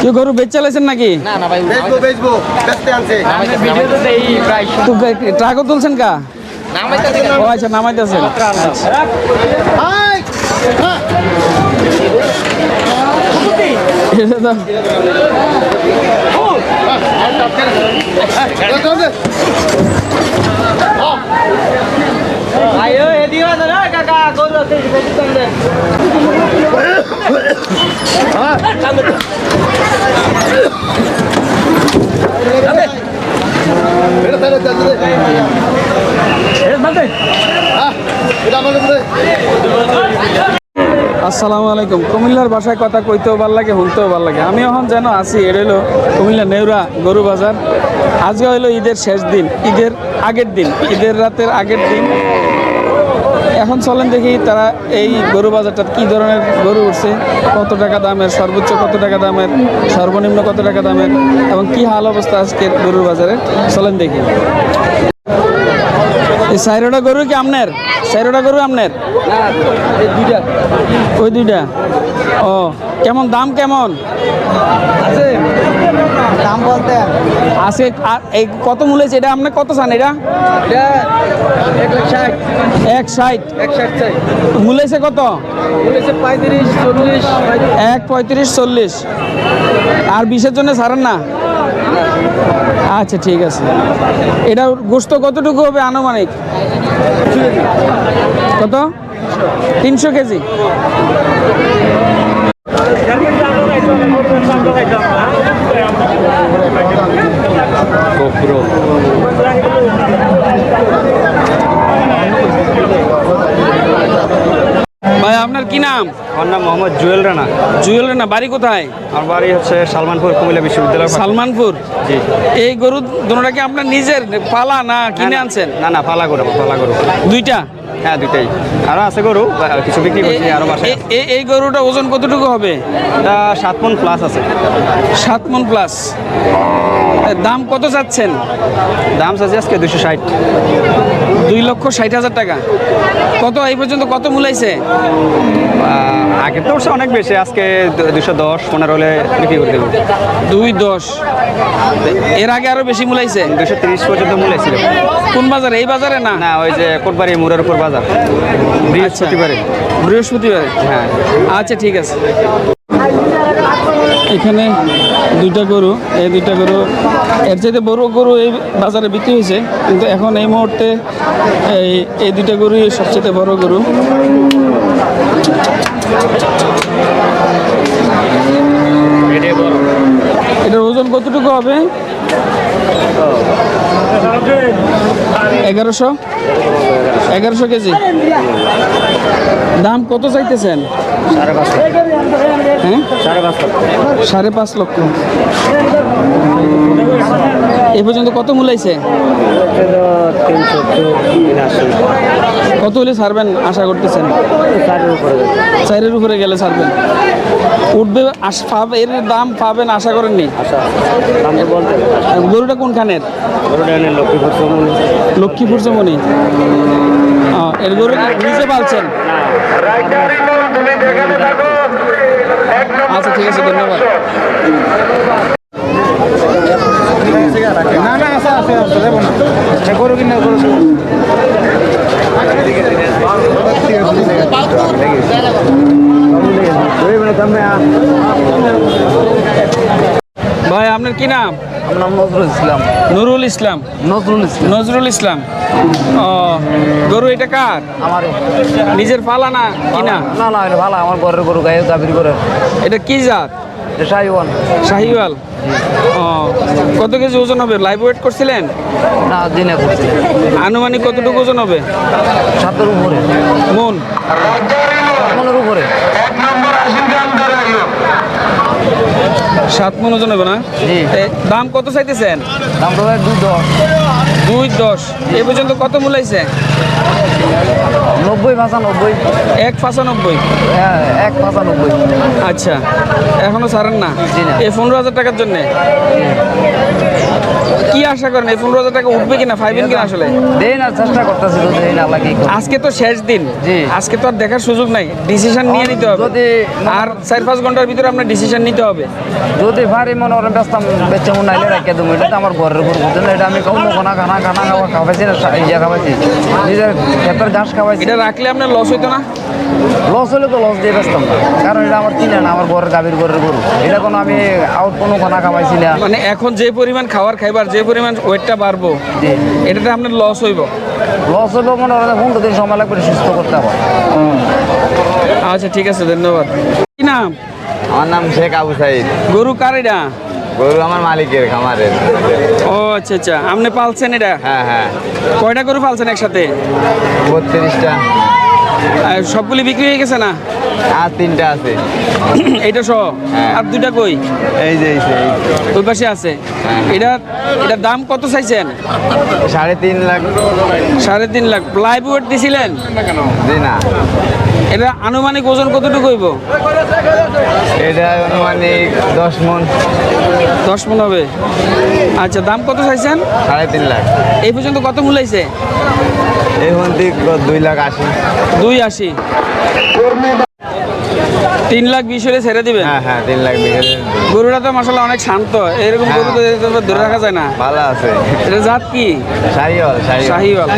কি গরু বেচ চালাইছেন নাকি না না ভাই বেচবো বেচবো বেচতে আনছে ট্রাকও তুলছেন কা নামাইতে ও আচ্ছা নামাইতেছেন হাই এটা তো এটা তাহলে যাচ্ছে হ্যাঁ এটা আমাদের উপরে আসসালামু আলাইকুম। কুমিল্লার ভাষায় কথা কইতেও ভালো লাগে, শুনতেও ভালো লাগে। আমি এখন যেন আছি হলো কুমিল্লা নেউরা গরু বাজার। আজকে হইল ঈদের শেষ দিন, ঈদের আগের দিন, ঈদের রাতের আগের দিন। এখন চলেন দেখি তারা এই গরু বাজারটা কি ধরনের গরু উঠছে কত টাকা দামের সর্বোচ্চ কত টাকা দামের সর্বনিম্ন কত টাকা দামের এবং কি হাল অবস্থা আজকের গরুর বাজারে? চলেন দেখি। এই সাইরোটা গরু কি আপনার সাইরোটা গরু আপনার ওই দুইটা। ও কেমন দাম কেমন? দাম বলতে? আজকে এই কত মূল্য এটা আপনার কত চান এটা? এক ষাট। মূল্য কত? এক পঁয়ত্রিশ চল্লিশ। আর বিশের জন্য ছাড়েন না? আচ্ছা ঠিক আছে। এটা গোস্ত কতটুকু হবে আনুমানিক? কত? তিনশো কেজি। ভাই আপনার কি নাম? আমার নাম মোহাম্মদ জুয়েল রানা। জুয়েল না বাড়ি কোথায়? আমার বাড়ি হচ্ছে সালমানপুর কুমিল্লা বিশ্ববিদ্যালয় সালমানপুর? জি। এই গরু দুটা কি আপনার নিজের? পালা না কিনে আনছেন? না না পালা গরু পালা গরু। দুইটা? হ্যাঁ দুইটাই। আরও আছে গরু কিছু বিক্রি করছি আরও বাসায়। এই গরুটা ওজন কতটুকু হবে? এটা সাত মন প্লাস আছে। সাত মন প্লাস দাম কত যাচ্ছেন দাম চাচ্ছি আজকে দুশো ষাট। দুই লক্ষ ষাট হাজার টাকা। কত এই পর্যন্ত কত মূলাইছে আগে তো উঠছে অনেক বেশি আজকে দুশো দশ পনেরো হলে বিক্রি করে দেবো। দুই দশ। এর আগে আরও বেশি মূলাইছে দুশো তিরিশ পর্যন্ত মূল্য ছিল কোন বাজারে? এই বাজারে না? না ওই যে কোটবাড়ি মুরের উপর বাজার। বৃহস্পতিবারে। বৃহস্পতিবারে? হ্যাঁ। আচ্ছা ঠিক আছে। এখানে দুইটা গরু এই দুইটা গরু এর চাইতে বড় গরু এই বাজারে বিক্রি হয়েছে কিন্তু এখন এই মুহূর্তে এই এই দুইটা গরুই সবচেয়ে বড় গরু। এটার ওজন কতটুকু হবে? এগারোশো? এগারোশো কেজি? দাম কত চাইতেছেন? সাড়ে পাঁচ হ্যাঁ? লক্ষ। এ পর্যন্ত কত মূলাইছে কত হলে ছাড়বেন আশা করতেছেন? চারের উপরে। গেলে ছাড়বেন উঠবে এর দাম পাবেন আশা করেননি? আচ্ছা গরুটা কোনখানের? লক্ষ্মীপুর চমুনি এর গরু নিজে পালছেন? আচ্ছা ঠিক আছে ধন্যবাদ। না না আছে আছে আছে দেবো না গরু কিনা গরু ভাই আপনার কি নাম? আমার নাম নজরুল ইসলাম। নুরুল ইসলাম। নজরুল ইসলাম। নজরুল ইসলাম। ও গরু এটা কার? আমার নিজের পালা না কিনা না? না এটা ভালো আমার ঘরের গরু গায়ে গাভীর করে এটা কি জাত? এটা শাহিওয়াল। ও কত কেজি ওজন হবে? লাইভ ওয়েট করছিলেন? না দিনে আনুমানিক কতটুকু ওজন হবে? সাতের উপরে। মন? মনের উপরে। সাত মন ওজন হবে না? জি। দাম কত চাইতেছেন? দাম তো দুই দশ। দুই দশ। এই পর্যন্ত কত মূলাইছে নব্বই পঁচানব্বই এক পঁচানব্বই হ্যাঁ, এক পঁচানব্বই আচ্ছা এখনও ছাড়েন না? এই পনেরো হাজার টাকার জন্য? কি আশা করেন এই পনেরো হাজার টাকা উঠবে কিনা ফাইবেন কিনা আসলে? দেই না চেষ্টা করতেছি তো দেই না লাগে। আজকে তো শেষ দিন। আজকে তো আর দেখার সুযোগ নাই। ডিসিশন নিয়ে নিতে হবে। যদি আর চার পাঁচ ঘণ্টার ভিতরে আপনার ডিসিশন নিতে হবে। যদি ভারী মনে করেন ব্যস্ত বেচে মনে নাইলে রাখিয়ে দেবো। এটা তো আমার ঘরের উপর বুঝলেন এটা আমি কম খানা খানা খানা খাওয়া খাওয়াইছি না ইয়া খাওয়াইছি। নিজের ক্ষেতের ঘাস খাওয়াইছি। এটা রাখলে আপনার লস হইতো না? লস হলে তো লস দিয়ে ব্যস্তাম না। কারণ এটা আমার কিনে না আমার ঘরের গাভীর ঘরের গরু। এটা কোনো আমি আউট কোনো খানা খাওয়াইছি না। মানে এখন যে পরিমাণ খাবার খাইবার যে পরিমাণ ওয়েটটা বাড়বো এটাতে আপনার লস হইব? লস হলেও মনে করেন পনেরো দিন সময় লাগবে সুস্থ করতে হবে আচ্ছা ঠিক আছে ধন্যবাদ। কি নাম? আমার নাম শেখ আবু সাইদ। গরু কার এটা? গরু আমার মালিকের খামারের। ও আচ্ছা আচ্ছা। আপনি পালছেন এটা? হ্যাঁ হ্যাঁ। কয়টা গরু পালছেন একসাথে? বত্রিশটা। সবগুলি বিক্রি হয়ে গেছে না? আর তিনটা আছে। এইটা সহ? হ্যাঁ। আর দুইটা কই? এই যে ওই পাশে আছে। হ্যাঁ। এটা এটার দাম কত চাইছেন? সাড়ে তিন লাখ। সাড়ে তিন লাখ। প্লাইবোর্ড দিছিলেন? জি না। এটা আনুমানিক ওজন কতটুকু হইব? এটা অনুমানিক দশ মন। দশ মন হবে। আচ্ছা দাম কত চাইছেন? সাড়ে তিন লাখ। এই পর্যন্ত কত মূলাইছে এই মন্দির দুই লাখ আশি। দুই আশি। তিন লাখ বিশ হলে ছেড়ে দিবেন? হ্যাঁ হ্যাঁ তিন লাখ বিঘে গরুটা তো মশলা অনেক শান্ত। এরকম গরু তো ধরে রাখা যায় না। ভালো আছে। এটা জাত কি? শাহিওয়াল শাহিওয়াল।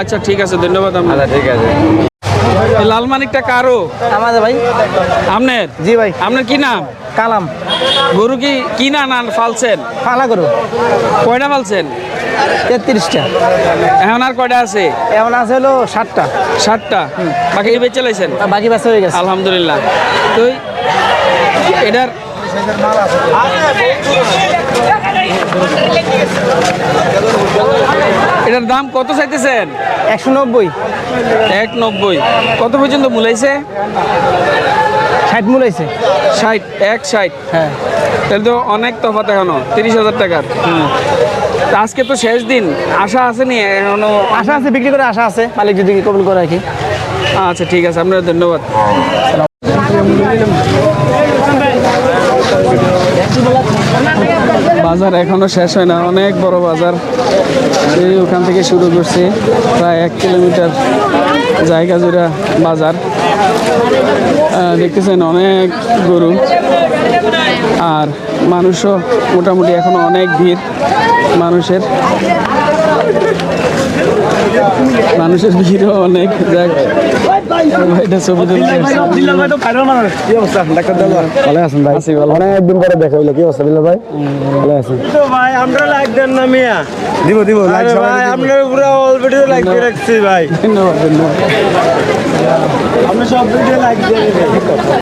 আচ্ছা ঠিক আছে ধন্যবাদ আপনার আচ্ছা ঠিক আছে। লাল মানিকটা কারও? আমাদের ভাই। আপনার? জি ভাই। আপনার কি নাম? কালাম। গরু কি কি না না ফালছেন? ফালা গরু। কয়টা ফালছেন? তেত্রিশটা। এখন আর কয়টা আছে? এমন আছে হলো ষাটটা ষাটটা বাকি বেঁচে লাইছেন? বাকি বাসা হয়ে গেছে। আলহামদুলিল্লাহ। তো এটার এটার দাম কত চাইতেছেন? একশো নব্বই। এক নব্বই। কত পর্যন্ত মূলাইছে? ষাট মূল হয়েছে ষাট এক ষাট? হ্যাঁ। তাহলে তো অনেক তফাৎ এখনও তিরিশ হাজার টাকার। আজকে তো শেষ দিন আশা আছে নি এখনও? আশা আছে বিক্রি করে আশা আছে। মালিক যদি কবুল করে রাখি আচ্ছা ঠিক আছে আপনার ধন্যবাদ। বাজার এখনও শেষ হয় না, অনেক বড় বাজার। এই ওখান থেকে শুরু করছি, প্রায় এক কিলোমিটার জায়গা জুড়ে বাজার। দেখতেছেন অনেক গরু, আর মানুষও মোটামুটি এখনও অনেক ভিড় মানুষের। মানুষের ভিড়ও অনেক, যাক। অনেকদিন পরে দেখা হইল। কি অবস্থা বিল্লাল ভাই? ভালো আছেন? ভাই আমরা লাইক দেন না মিয়া। দিব দিব আরে ভাই আপনার পুরো অলরেডি লাইক দিয়ে রাখছি ভাই। ধন্যবাদ ধন্যবাদ। আমরা সব ভিডিও লাইক দিয়ে